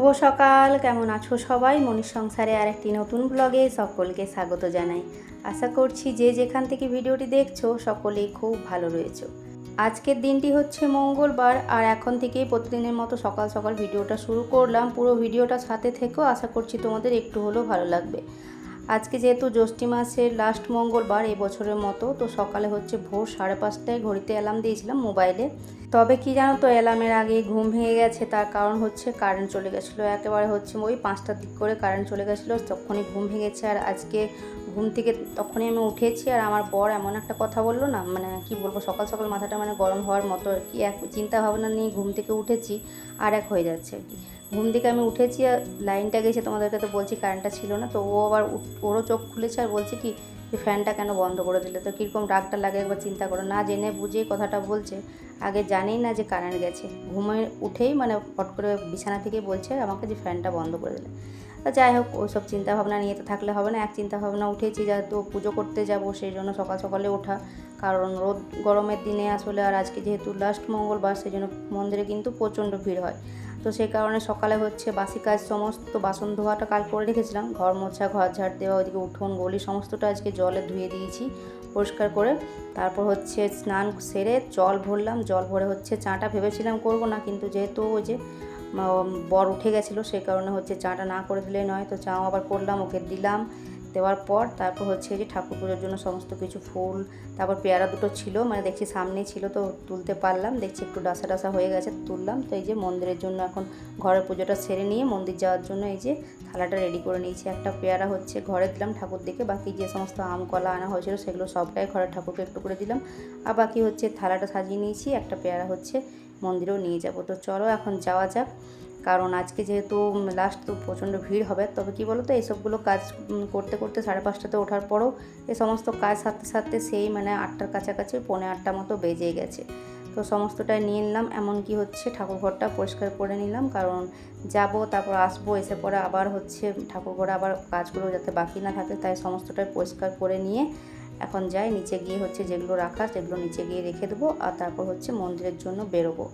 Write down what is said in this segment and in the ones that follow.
শুভ সকাল, কেমন আছো সবাই? মনির সংসারে আর একটি নতুন ব্লগে সকলকে স্বাগত জানাই। আশা করছি যে যেখান থেকে ভিডিওটি দেখছ, সকলেই খুব ভালো রয়েছে। আজকের দিনটি হচ্ছে মঙ্গলবার, আর এখন থেকেই প্রতিদিনের মতো সকাল সকাল ভিডিওটা শুরু করলাম। পুরো ভিডিওটা সাথে থেকেও আশা করছি তোমাদের একটু হলেও ভালো লাগবে। আজকে যেহেতু জ্যৈষ্ঠী মাসের লাস্ট মঙ্গলবার বছরের মতো, তো সকালে হচ্ছে ভোর সাড়ে পাঁচটায় ঘড়িতে অ্যালার্ম দিয়েছিলাম মোবাইলে তবে কি জানো তো অ্যালার্মের আগে ঘুম ভেঙে গেছে, তার কারণ হচ্ছে কারেন্ট চলে গেছিল। একেবারে হচ্ছে ওই পাঁচটার দিক করে কারেন্ট চলে গেছিল, তখনই ঘুম ভেঙেছে। আর আজকে ঘুম থেকে তখনই আমি উঠেছি আর আমার বর এমন একটা কথা বলল না মানে কি বলব, সকাল সকাল মাথাটা মানে গরম হওয়ার মতো আর কি। এক চিন্তা ভাবনা নিয়ে ঘুম থেকে উঠেছি আর এক হয়ে যাচ্ছে আর কি। ঘুম থেকে আমি উঠেছি আর লাইনটা গেছে, তোমাদেরকে তো বলছি কারেন্টটা ছিল না, তো ও আবার ওরও চোখ খুলেছে আর বলছে কি যে ফ্যানটা কেন বন্ধ করে দিলে? তো কীরকম রাগটা লাগে একবার চিন্তা করো, না জেনে বুঝে কথাটা বলছে, আগে জানেই না যে কারেন্ট গেছে। ঘুমে উঠেই মানে ফট করে বিছানা থেকে বলছে আমাকে যে ফ্যানটা বন্ধ করে দিলে। যাই হোক ওইসব চিন্তা ভাবনা নিয়ে তো থাকলে হবে না। এক চিন্তা ভাবনা উঠেছি যেহেতু পুজো করতে যাব, সেই জন্য সকাল সকালে ওঠা। কারণ রোদ গরমের দিনে আসলে আর আজকে যেহেতু লাস্ট মঙ্গলবার, সেই জন্য মন্দিরে কিন্তু প্রচণ্ড ভিড় হয়। তো সেই কারণে সকালে হচ্ছে বাসি কাজ সমস্ত বাসন ধোয়াটা কাল করে রেখেছিলাম। ঘর মোছা, ঘর ঝাড় দেওয়া, ওইদিকে উঠোন, গলি সমস্তটা আজকে জলে ধুয়ে দিয়েছি, পরিষ্কার করে। তারপর হচ্ছে স্নান সেরে জল ভরলাম। জল ভরে হচ্ছে চাটা ভেবেছিলাম করব না, কিন্তু যেহেতু ওই যে বর উঠে গেছিল সেই কারণে হচ্ছে চাটা না করে দিলে নয়। তো চাও আবার করলাম, ওকে দিলাম। দেওয়ার পর তারপর হচ্ছে যে ঠাকুর পুজোর জন্য সমস্ত কিছু ফুল, তারপর পেয়ারা দুটো ছিল মানে দেখছি সামনেই ছিল, তো তুলতে পারলাম। দেখছি একটু ডাসা ডাসা হয়ে গেছে, তুললাম। তো এই যে মন্দিরের জন্য এখন ঘরের পুজোটা সেরে নিয়ে মন্দির যাওয়ার জন্য এই যে থালাটা রেডি করে নিয়েছি। একটা পেয়ারা হচ্ছে ঘরে দিলাম ঠাকুর দিকে, বাকি যে সমস্ত আম, কলা আনা হয়েছিল সেগুলো সবটাই ঘরের ঠাকুরকে একটু করে দিলাম। আর বাকি হচ্ছে থালাটা সাজিয়ে নিয়েছি, একটা পেয়ারা হচ্ছে মন্দিরেও নিয়ে যাব। তো চলো এখন যাওয়া যাক। কারণ আজকে যেহেতু লাস্ট তো প্রচণ্ড ভিড় হবে, তবে কি বলো তো এইসবগুলো কাজ করতে করতে সাড়ে পাঁচটাতে ওঠার পরও এ সমস্ত কাজ সারতে সারতে সেই মানে আটটার কাছাকাছি, পৌনে আটটা মতো বেজে গেছে। তো সমস্তটাই নিয়ে নিলাম, এমনকি হচ্ছে ঠাকুরঘরটা পরিষ্কার করে নিলাম, কারণ যাব, তারপর আসব, এসে পরে আবার হচ্ছে ঠাকুরঘরে আবার কাজগুলো যাতে বাকি না থাকে, তাই সমস্তটাই পরিষ্কার করে নিয়ে এখন যাই, নিচে গিয়ে হচ্ছে যেগুলো রাখা সেগুলো নিচে গিয়ে রেখে দেবো আর তারপর হচ্ছে মন্দিরের জন্য বেরোবো।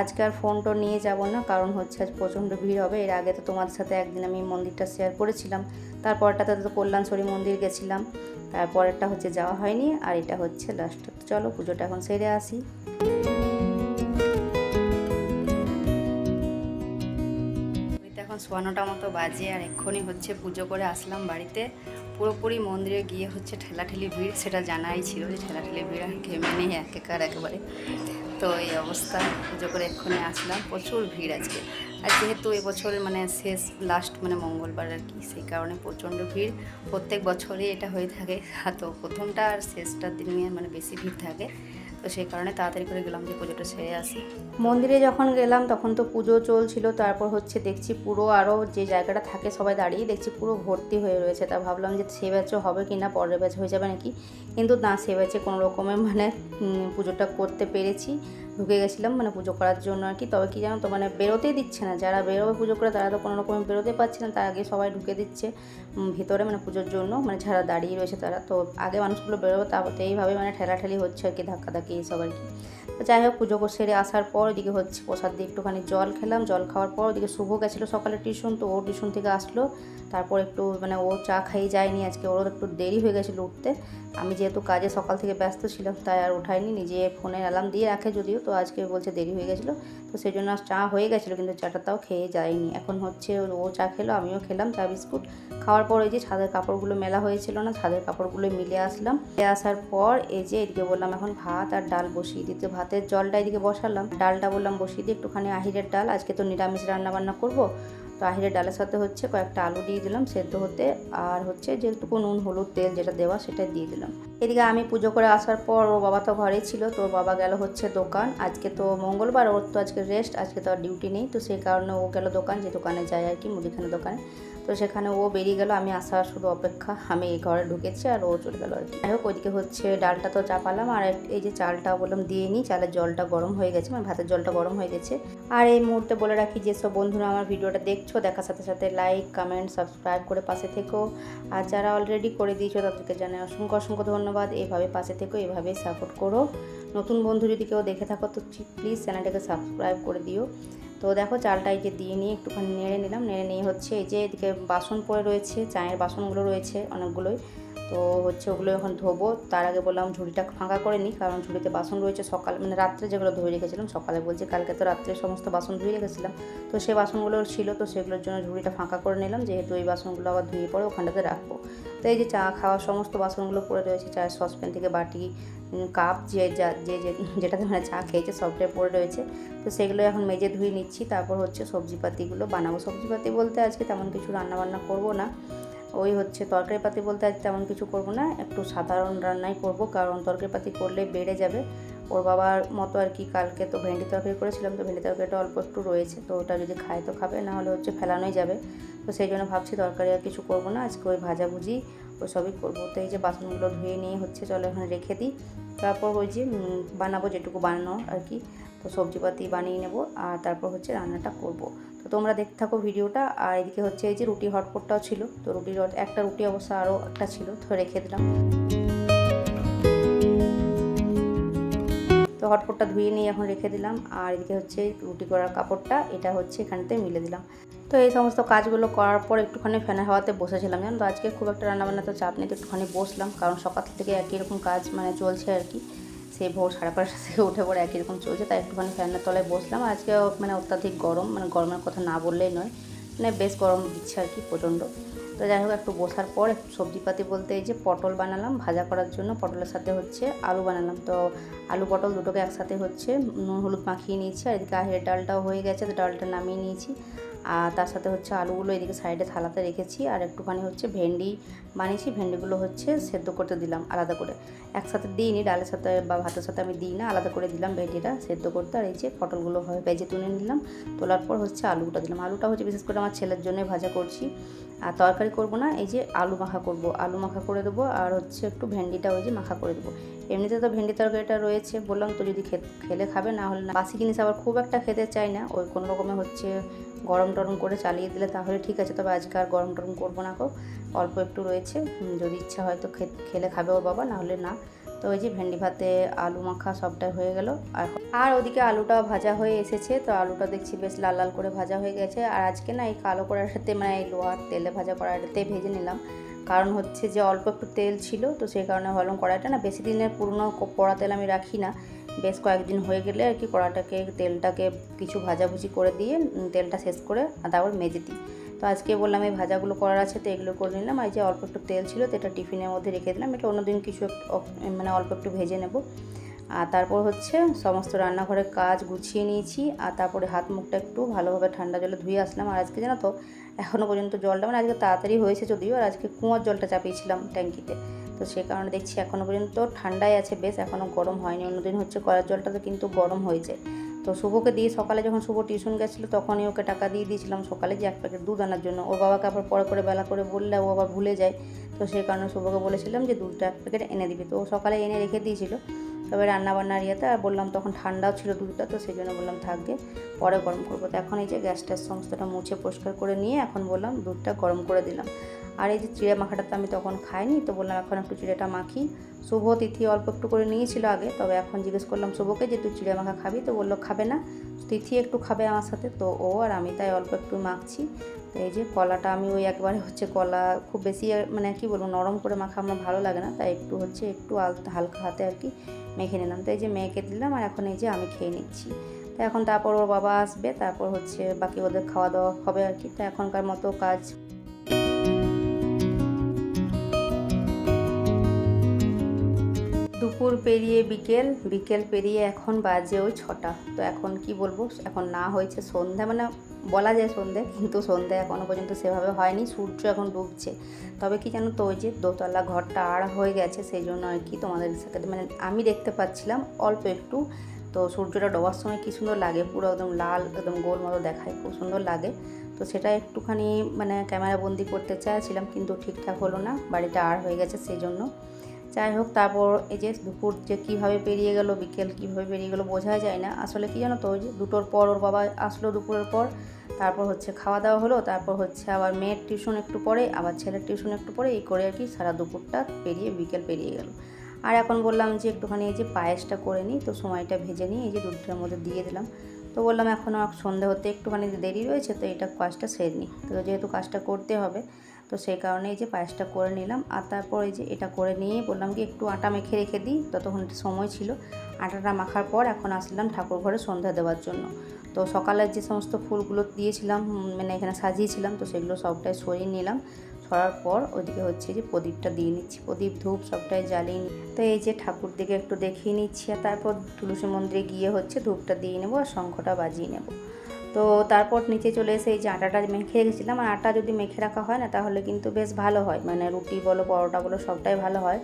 আজকে আর ফোনটা নিয়ে যাব না, কারণ হচ্ছে আজ প্রচণ্ড ভিড় হবে। এর আগে তো তোমাদের সাথে একদিন আমি মন্দিরটা শেয়ার করেছিলাম। তারপরটাতে তো কল্যাণশ্বরী মন্দির গেছিলাম। তারপরেরটা হচ্ছে যাওয়া হয়নি আর এটা হচ্ছে লাস্ট চলো, পুজোটা এখন সেরে আসি। এখন সোয়ানোটা মতো বাজে আর এক্ষুনি হচ্ছে পুজো করে আসলাম বাড়িতে। পুরোপুরি মন্দিরে গিয়ে হচ্ছে ঠেলাঠেলি ভিড়, সেটা জানাই ছিল যে ঠেলাঠেলি ভিড় আর ঘেমে নেই একেকার একেবারে। তো এই অবস্থা, পুজো করে এক্ষুনি আসলাম। প্রচুর ভিড় আজকে। আর যেহেতু এবছর মানে শেষ লাস্ট মানে মঙ্গলবার আর কি, সেই কারণে প্রচণ্ড ভিড়। প্রত্যেক বছরই এটা হয়ে থাকে। তো প্রথমটা আর শেষটার দিনে মানে বেশি ভিড় থাকে। তো সেই কারণে তাড়াতাড়ি করে গেলাম যে পুজোটা সেরে আসি। মন্দিরে যখন গেলাম তখন তো পুজো চলছিল, তারপর হচ্ছে দেখছি পুরো আরও যে জায়গাটা থাকে সবাই দাঁড়িয়ে দেখছি পুরো ভর্তি হয়ে রয়েছে। তা ভাবলাম যে সে ব্যাচও হবে কি না পরের ব্যাচ হয়ে যাবে নাকি? কিন্তু না, সে ব্যাচে কোনো রকমের মানে পুজোটা করতে পেরেছি। ঢুকে গেছিলাম মানে পুজো করার জন্য আর কি। তবে কি জানো তো মানে বেরোতেই দিচ্ছে না। যারা বেরোবে পুজো করে, তারা তো কোনো রকমের বেরোতে পারছে না। তার আগে সবাই ঢুকে দিচ্ছে ভিতরে মানে পুজোর জন্য। মানে যারা দাঁড়িয়ে রয়েছে তারা তো আগে মানুষগুলো বেরোবে তো এইভাবে মানে ঠেলাঠেলি হচ্ছে আর কি, ধাক্কাধাক্কি এইসব আর কি। তো যাই হোক, পুজো সেরে আসার পর এদিকে হচ্ছে প্রসাদ দিয়ে একটুখানি জল খেলাম। জল খাওয়ার পর ওদিকে শুভ গেছিল সকালে টিউশন, তো ও টিউশন থেকে আসলো। তারপর একটু মানে ও চা খাইয়ে যায়নি আজকে ওর একটু দেরি হয়ে গেছিল উঠতে। আমি যেহেতু কাজে সকাল থেকে ব্যস্ত ছিলাম, তাই আর উঠাইনি। নিজে ফোনের অ্যালার্ম দিয়ে রাখে যদিও তো আজকে বলছে দেরি হয়ে গেছিল। তো সেই জন্য চা হয়ে গেছিল, কিন্তু চাটা তাও খেয়ে যায়নি। এখন হচ্ছে ও চা খেলো, আমিও খেলাম চা, বিস্কুট। খাওয়ার পর ওই যে ছাদের কাপড়গুলো মেলা হয়েছিল না, ছাদের কাপড়গুলো মিলে আসলাম। মিলে আসার পর এই যে এদিকে বললাম এখন ভাত আর ডাল বসিয়ে দিতে, ভাতের জলটা এদিকে বসালাম। ডালটা বললাম বসিয়ে দিয়ে একটুখানি আহিরের ডাল, আজকে তো নিরামিষ রান্না বান্না করব। তো আহিরের ডালের সাথে হচ্ছে কয়েকটা আলু দিয়ে দিলাম, সেদ্ধ হতে, আর হচ্ছে যেটুকু নুন, হলুদ তেল যেটা দেওয়া সেটা দিয়ে দিলাম। এদিকে আমি পুজো করে আসার পর ওর বাবা তো ঘরেই ছিল, তো বাবা গেল হচ্ছে দোকান। আজকে তো মঙ্গলবার, ওর তো আজকে রেস্ট আজকে তো আর ডিউটি নেই, তো সেই কারণে ও গেল দোকান, যে দোকানে যায় আর কি মুদিখানা দোকানে। তো সেখানে ও বেরিয়ে গেল, আমি আসার শুধু অপেক্ষা, আমি এই ঘরে ঢুকেছি আর ও চলে গেল আর কি। যাই হোক, ওইদিকে হচ্ছে ডালটা তো চাপালাম, আর এই যে চালটা বললাম দিয়ে নিই, চালের জলটা গরম হয়ে গেছে মানে ভাতের জলটা গরম হয়ে গেছে। আর এই মুহূর্তে বলে রাখি যেসব বন্ধুরা আমার ভিডিওটা দেখছ, দেখার সাথে সাথে লাইক কমেন্ট সাবস্ক্রাইব করে পাশে থেকো। আর যারা অলরেডি করে দিয়েছ তাদেরকে জানাই অসংখ্য অসংখ্য ধন্যবাদ। এভাবে পাশে থেকো এইভাবেই সাপোর্ট করো। নতুন বন্ধু যদি কেউ দেখে থাকো তো প্লিজ চ্যানেলটাকে সাবস্ক্রাইব করে দিও। তো দেখো চালটা এই যে দিয়ে নিয়ে একটুখানি নেড়ে নিলাম। নেড়ে নিয়ে হচ্ছে এই যে এদিকে বাসন পড়ে রয়েছে, চায়ের বাসনগুলো রয়েছে অনেকগুলোই। তো হচ্ছে ওগুলো এখন ধোবো। তার আগে বললাম ঝুড়িটা ফাঁকা করে নিই, কারণ ঝুড়িতে বাসন রয়েছে সকাল মানে রাত্রে যেগুলো ধুয়ে রেখেছিলাম সকালে বলছি, কালকে তো রাত্রে সমস্ত বাসন ধুয়ে রেখেছিলাম। তো সেই বাসনগুলো ছিল, তো সেগুলোর জন্য ঝুড়িটা ফাঁকা করে নিলাম, যেহেতু এই বাসনগুলো আবার ধুয়ে পরে ওখানটাতে রাখব। তো এই যে চা খাওয়ার সমস্ত বাসনগুলো পড়ে রয়েছে, চায়ের সসপ্যান থেকে বাটি কাপ, যে যা যেটাতে মানে চা খেয়েছে সবটাই পড়ে রয়েছে। তো সেগুলো এখন মেজে ধুয়ে নিচ্ছি, তারপর হচ্ছে সবজিপাতিগুলো বানাবো। সবজিপাতি বলতে আজকে তেমন কিছু রান্না বান্না করব না। ওই হচ্ছে তরকারি পাতি বলতে আজ তেমন কিছু করব না, একটু সাধারণ রান্নাই করব, কারণ তরকারি পাতি করলে বেড়ে যাবে। ওর বাবার মতো আর কি কালকে তো ভেন্ডি তরকারি করেছিলাম, তো ভেন্ডি তরকারিটা অল্প একটু রয়েছে, তো ওটা যদি খায় তো খাবে, না হলে হচ্ছে ফেলানোই যাবে। তো সেই জন্য ভাবছি তরকারি আর কিছু করব না, আজকে ওই ভাজাভুজি ওই সবই করব। তো এই যে বাসনগুলো ধুয়ে নিয়ে হচ্ছে চলো এখানে রেখে দিই। তারপর ওই যে বানাবো যেটুকু বানানো আর কি, তো সবজিপাতি বানিয়ে নেব, আর তারপর হচ্ছে রান্নাটা করব। তো তোমরা দেখতে থাকো ভিডিওটা। আর এদিকে হচ্ছে এই যে রুটি হটপটটাও ছিল। তো হট- একটা রুটি অবশ্য আরও একটা ছিল, তো রেখে দিলাম। তো হটপটটা ধুয়ে নিয়ে এখন রেখে দিলাম। আর এদিকে হচ্ছে রুটি করার কাপড়টা, এটা হচ্ছে এখানতে মিলে দিলাম। তো এই সমস্ত কাজগুলো করার পর একটুখানি ফ্যানের হাওয়াতে বসেছিলাম। জানো তো, আজকে খুব একটা রান্নাবান্না তো চাপ নেই, তো একটুখানি বসলাম। কারণ সকাল থেকে একই রকম কাজ মানে চলছে আর কি। সেই ভোর সাড়ে পাঁচটা থেকে উঠে পরে একই রকম চলছে, তাই একটুখানি ফ্যানের তলায় বসলাম। আজকে মানে অত্যাধিক গরম মানে গরমের কথা না বললেই নয় মানে বেশ গরম দিচ্ছে আর কি প্রচণ্ড। তো যাই হোক, একটু বসার পর সবজিপাতি বলতে এই যে পটল বানালাম, ভাজা করার জন্য পটলের সাথে হচ্ছে আলু বানালাম। তো আলু পটল দুটোকে একসাথে হচ্ছে নুন, হলুদ মাখিয়ে নিয়েছি, আর এদিকে আহের ডালটাও হয়ে গেছে, তো ডালটা নামিয়ে নিয়েছি। আর তার সাথে হচ্ছে আলুগুলো এদিকে সাইডে থালাতে রেখেছি আর একটুখানি হচ্ছে ভেন্ডি বানিয়েছি। ভেন্ডিগুলো হচ্ছে সেদ্ধ করতে দিলাম আলাদা করে। একসাথে দিইনি, ডালের সাথে বা ভাতের সাথে আমি দিই না, আলাদা করে দিলাম ভেন্ডিটা সেদ্ধ করতে। আর এই যে পটলগুলো হয়, ভেজে তুলে নিলাম, তোলার পর হচ্ছে আলুটা দিলাম। আলুটা হচ্ছে বিশেষ করে আমার ছেলের জন্যই ভাজা করছি। আর তরকারি করব না, এই যে আলু মাখা করব। আলু মাখা করে দেবো আর হচ্ছে একটু ভেন্ডিটা ওই যে মাখা করে দেবো। এমনিতে তো ভেন্ডি তরকারিটা রয়েছে বললাম তো যদি খেলে খাবে, না হলে না। বাসি জিনিস আবার খুব একটা খেতে চাই না, ওই কোনো রকমে হচ্ছে গরম টরম করে চালিয়ে দিলে তাহলে ঠিক আছে, তবে আজকে আর গরম টরম করব না কো অল্প একটু রয়েছে যদি ইচ্ছা হয় তো খেলে খাবে ও বাবা, না হলে না। তো ওই যে ভেন্ডি ভাতে, আলু মাখা সবটাই হয়ে গেল। আর আর ওদিকে আলুটাও ভাজা হয়ে এসেছে, তো আলুটা দেখছি বেশ লাল লাল করে ভাজা হয়ে গেছে। আর আজকে না এই কালো কড়াইটাতে মানে এই লোহার তেলে ভাজা কড়াইটাতে ভেজে নিলাম। কারণ হচ্ছে যে অল্প একটু তেল ছিল, তো সেই কারণে ভাবলাম কড়াইটা। না বেশি দিনের পুরনো কড়া তেল আমি রাখি না। বেশ কয়েকদিন হয়ে গেলে আর কি কড়াটাকে, তেলটাকে কিছু ভাজাভুজি করে দিয়ে তেলটা শেষ করে আর তারপর মেজে দিই। তো আজকে বললাম এই ভাজাগুলো করার আছে, তো এগুলো করে নিলাম। আর যে অল্প একটু তেল ছিল, তো এটা টিফিনের মধ্যে রেখে দিলাম। এটা অন্যদিন কিছু মানে অল্প একটু ভেজে নেব। আর তারপর হচ্ছে সমস্ত রান্নাঘরের কাজ গুছিয়ে নিয়েছি। আর তারপরে হাত মুখটা একটু ভালোভাবে ঠান্ডা জলে ধুয়ে আসলাম। আর আজকে জানো তো এখনও পর্যন্ত জলটা মানে আজকে তাড়াতাড়ি হয়েছে যদিও, আর আজকে কুঁয়ার জলটা চাপিয়েছিলাম ট্যাঙ্কিতে। তো সে কারণে দেখছি এখনও পর্যন্ত ঠান্ডাই আছে, বেশ এখনও গরম হয়নি। অন্যদিন হচ্ছে করার জলটা তো কিন্তু গরম হয়ে যায় তো শুভকে দিয়ে সকালে যখন শুভ টিউশন গেছিল, তখনই ওকে টাকা দিয়ে দিয়েছিলাম সকালে যে এক প্যাকেট দুধ আনার জন্য। ওর বাবাকে আবার পরে করে বেলা করে বললে, ও আবার ভুলে যায়। তো সেই কারণে শুভকে বলেছিলাম যে দুধটা এক প্যাকেট এনে দিবি। তো ও সকালে এনে রেখে দিয়েছিল। তবে রান্না বান্নার ইয়েতে আর বললাম তখন ঠান্ডাও ছিল দুধটা, তো সেই জন্য বললাম থাকবে পরে গরম করব। তো এখন এই যে গ্যাসটার সমস্তটা মুছে পরিষ্কার করে নিয়ে এখন বললাম দুধটা গরম করে দিলাম। আর এই যে চিড়ে মাখাটা তো আমি তখন খাইনি, তো বললাম এখন একটু চিড়েটা মাখি। শুভ তিথি অল্প একটু করে নিয়েছিল আগে, তবে এখন জিজ্ঞেস করলাম শুভকে যে তুই চিড়ে মাখা খাবি, তো বলল খাবে না, তিথি একটু খাবে আমার সাথে, তো ও আর আমি তাই অল্প একটু মাখছি। তো এই যে কলাটা আমি ওই একবারে হচ্ছে কলা খুব বেশি মানে কি বলব, নরম করে মাখা আমার ভালো লাগে না, তাই একটু হচ্ছে একটু হালকা হাতে আর কি মেখে নিলাম। তো এই যে মেখে দিলাম আর এখন এই যে আমি খেয়ে নিচ্ছি। তো এখন তারপর ওর বাবা আসবে, তারপর হচ্ছে বাকি ওদের খাওয়া দাওয়া হবে আর কি, তো এখনকার মতো কাজ দুপুর পেরিয়ে বিকেল বিকেল পেরিয়ে এখন বাজে ওই ছটা। তো এখন কি বলব, এখন না হয়েছে সন্ধ্যা মানে বলা যায় সন্ধে, কিন্তু সন্ধে এখনও পর্যন্ত সেভাবে হয়নি, সূর্য এখন ডুবছে। তবে কি জানো তো ওই যে দোতলা ঘরটা আড়া হয়ে গেছে, সেই জন্য আর কি তোমাদের সাথে মানে আমি দেখতে পাচ্ছিলাম অল্প একটু। তো সূর্যটা ডোবার সময় কী সুন্দর লাগে, পুরো একদম লাল, একদম গোল মতো দেখায়, খুব সুন্দর লাগে। তো সেটা একটুখানি মানে ক্যামেরা বন্দি করতে চাইছিলাম, কিন্তু ঠিকঠাক হলো না, বাড়িটা আর হয়ে গেছে, সেই জন্য। যাই হোক, তারপর এই যে দুপুর যে কীভাবে পেরিয়ে গেল, বিকেল কীভাবে পেরিয়ে গেল বোঝাই যায় না। আসলে কি জানো তো, ওই যে দুটোর পর ওর বাবা আসলো দুপুরের পর, তারপর হচ্ছে খাওয়া দাওয়া হলো, তারপর হচ্ছে আবার মেয়ের টিউশন একটু পরে, আবার ছেলের টিউশন একটু পরে, এই করে আর কি সারা দুপুরটা পেরিয়ে বিকেল পেরিয়ে গেল। আর এখন বললাম যে একটুখানি এই যে পায়েসটা করে নিই, তো সময়টা ভেজে নিই, এই যে দুধটার মধ্যে দিয়ে দিলাম। তো বললাম এখনও সন্ধে হতে একটুখানি দেরি রয়েছে, তো এটা কাজটা সেরে নিই। তো যেহেতু কাজটা করতে হবে তো সেই কারণে এই যে পায়েসটা করে নিলাম। আর তারপর এই যে এটা করে নিয়ে বললাম কি, একটু আটা মেখে রেখে দিই। ততক্ষণ সময় ছিল। আটাটা মাখার পর এখন আসলাম ঠাকুর ঘরে সন্ধ্যা দেওয়ার জন্য। তো সকালের যে সমস্ত ফুলগুলো দিয়েছিলাম মানে এখানে সাজিয়েছিলাম, তো সেগুলো সবটাই সরিয়ে নিলাম। সরার পর ওইদিকে হচ্ছে যে প্রদীপটা দিয়ে নিচ্ছি। প্রদীপ, ধূপ সবটাই জ্বালিয়ে নিই তো এই যে ঠাকুর দিকে একটু দেখিয়ে নিচ্ছি, আর তারপর তুলসী মন্দিরে গিয়ে হচ্ছে ধূপটা দিয়ে নেব আর শঙ্খটা বাজিয়ে নেব। তো তারপর নিচে চলে এসে এই যে আটাটা মেখে রেখেছিলাম, আর আটা যদি মেখে রাখা হয় না, তাহলে কিন্তু বেশ ভালো হয়। মানে রুটি বলো পরোটা বলো সবটাই ভালো হয়।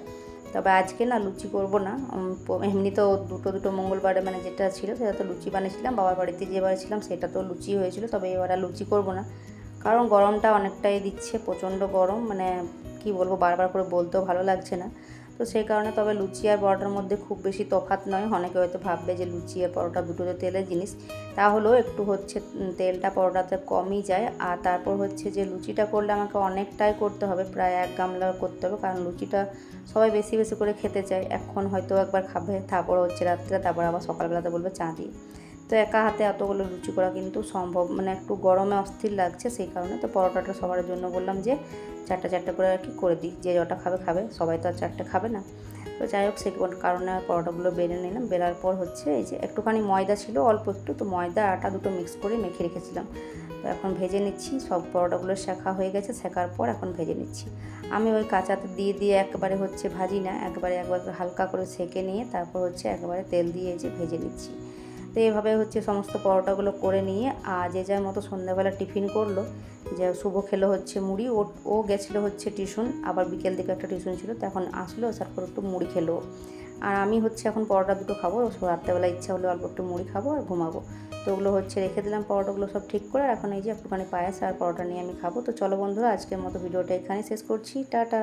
তবে আজকে না লুচি করব না। এমনি তো দুটো দুটো মঙ্গলবারে মানে যেটা ছিল, সেটা তো লুচি বানিয়েছিলাম। বাবার বাড়িতে যে ছিলাম, সেটা তো লুচি হয়েছিল। তবে এবার আর লুচি করব না। কারণ গরমটা অনেকটাই দিচ্ছে, প্রচণ্ড গরম। মানে কি বলব, বারবার করে বলতেও ভালো লাগছে না। তো সেই কারণে তবে লুচি আর পরোটার মধ্যে খুব বেশি তফাৎ নয়। অনেকে হয়তো ভাববে যে লুচি আর পরোটা দুটো তো তেলের জিনিস। তাহলেও একটু হচ্ছে তেলটা পরোটাতে কমই যায়। আর তারপর হচ্ছে যে লুচিটা করলে আমাকে অনেকটাই করতে হবে। প্রায় এক গামলা করতে হবে। কারণ লুচিটা সবাই বেশি বেশি করে খেতে চায়। এখন হয়তো একবার খাবে, তারপর হচ্ছে রাত্রে, তারপর আবার সকালবেলাতে বলবে চা দিয়ে। তো একা হাতে এতগুলো লুচি করা কিন্তু সম্ভব মানে একটু গরমে অস্থির লাগছে সেই কারণে তো পরোটাটা সবার জন্য বললাম যে চারটে চারটে করে আর কি করে দিই, যে যটা খাবে খাবে, সবাই তো আর চারটে খাবে না। তো যাই হোক, সেই কারণে পরোটাগুলো বেড়ে নিলাম বেলার পর হচ্ছে এই যে একটুখানি ময়দা ছিল, অল্প একটু, তো ময়দা আটা দুটো মিক্স করে মেখে রেখেছিলাম। তো এখন ভেজে নিচ্ছি, সব পরোটাগুলো শেখা হয়ে গেছে, শেখার পর এখন ভেজে নিচ্ছি। আমি ওই কাঁচাতে দিয়ে দিয়ে একবারে হচ্ছে ভাজি না, একবারে একবার হালকা করে সেকে নিয়ে তারপর হচ্ছে একবারে তেল দিয়ে যে ভেজে নিচ্ছি। তো এইভাবে হচ্ছে সমস্ত পরোটাগুলো করে নিয়ে, আর যে যার মতো সন্ধ্যাবেলা টিফিন করল, যে শুভ খেলো হচ্ছে মুড়ি, ও ও গেছিল হচ্ছে টিউশন, আবার বিকেল দিকে একটা টিউশন ছিল, তো এখন আসলো তারপর একটু মুড়ি খেলো। আর আমি হচ্ছে এখন পরোটা দুটো খাব রাত্রেবেলা ইচ্ছা হলে অল্প একটু মুড়ি খাব আর ঘুমাবো। তো ওগুলো হচ্ছে রেখে দিলাম, পরোটাগুলো সব ঠিক করে এখন এই যে একটুখানি পায়েস আর পরোটা নিয়ে আমি খাব। তো চলো বন্ধুরা, আজকের মতো ভিডিওটা এখানে শেষ করছি, টাটা।